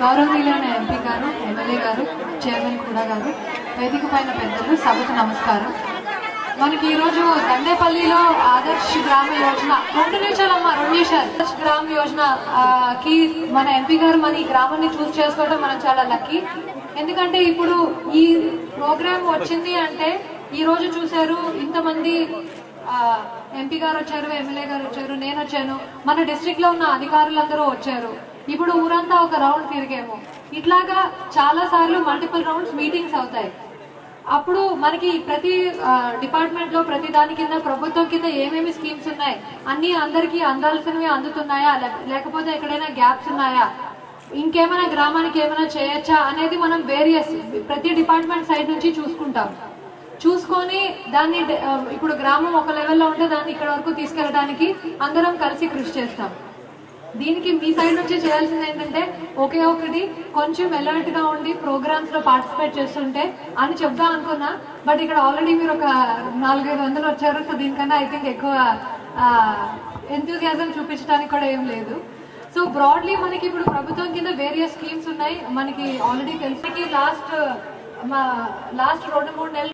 గౌరవనీయులైన ఎంపీ గారు ఎమ్మెల్యే గారు చైర్మన్ కూడా గారు వేదిక పైన పెద్దలు సభకు నమస్కారం. మనకి ఈ రోజు దండేపల్లిలో ఆదర్శ్ గ్రామ యోజన రెండు నిమిషాలమ్మా రెండు నిమిషాలు. ఆదర్శ్ గ్రామ యోజన కి మన ఎంపీ గారు మన ఈ గ్రామాన్ని చూస్ చేసుకోవడం మనం చాలా లక్కీ. ఎందుకంటే ఇప్పుడు ఈ ప్రోగ్రామ్ వచ్చింది అంటే ఈ రోజు చూశారు ఇంతమంది ఆ, ఎంపీ గారు వచ్చారు ఎమ్మెల్యే గారు వచ్చారు నేను వచ్చాను. మన డిస్ట్రిక్ట్లో ఉన్న అధికారులందరూ వచ్చారు. ఇప్పుడు ఊరంతా ఒక రౌండ్ తిరిగాము. ఇట్లాగా చాలా సార్లు మల్టిపుల్ రౌండ్స్ మీటింగ్స్ అవుతాయి. అప్పుడు మనకి ప్రతి డిపార్ట్మెంట్లో ప్రతి దాని కింద ప్రభుత్వం కింద ఏమేమి స్కీమ్స్ ఉన్నాయి? అన్ని అందరికీ అందాల్సినవి అందుతున్నాయా? లేకపోతే ఎక్కడైనా గ్యాప్స్ ఉన్నాయా? ఇంకేమైనా గ్రామానికి ఏమైనా చేయొచ్చా? అనేది మనం వేరియస్ ప్రతి డిపార్ట్మెంట్ సైడ్ నుంచి చూసుకుంటాం. చూసుకొని దాన్ని ఇప్పుడు గ్రామం ఒక లెవెల్లో ఉంటే దాన్ని ఇక్కడ వరకు తీసుకెళ్ళడానికి అందరం కలిసి కృషి చేస్తాం. దీనికి మీ సైడ్ నుంచి చేయాల్సింది ఏంటంటే ఒకే ఒకటి కొంచెం అలర్ట్గా ఉండి ప్రోగ్రామ్స్లో పార్టిసిపేట్ చేస్తుంటే అని చెప్దాం అనుకున్నా బట్ ఇక్కడ ఆల్రెడీ మీరు ఒక నాలుగైదు వందలు వచ్చారు సో దీనికన్నా ఐ థింక్ ఎక్కువ ఎంతూజియాజం చూపించడానికి కూడా ఏం లేదు. సో బ్రాడ్లీ మనకి ఇప్పుడు ప్రభుత్వం కింద వేరియస్ స్కీమ్స్ ఉన్నాయి మనకి ఆల్రెడీ తెలిసి. లాస్ట్ మా లాస్ట్ రెండు మూడు నెలలు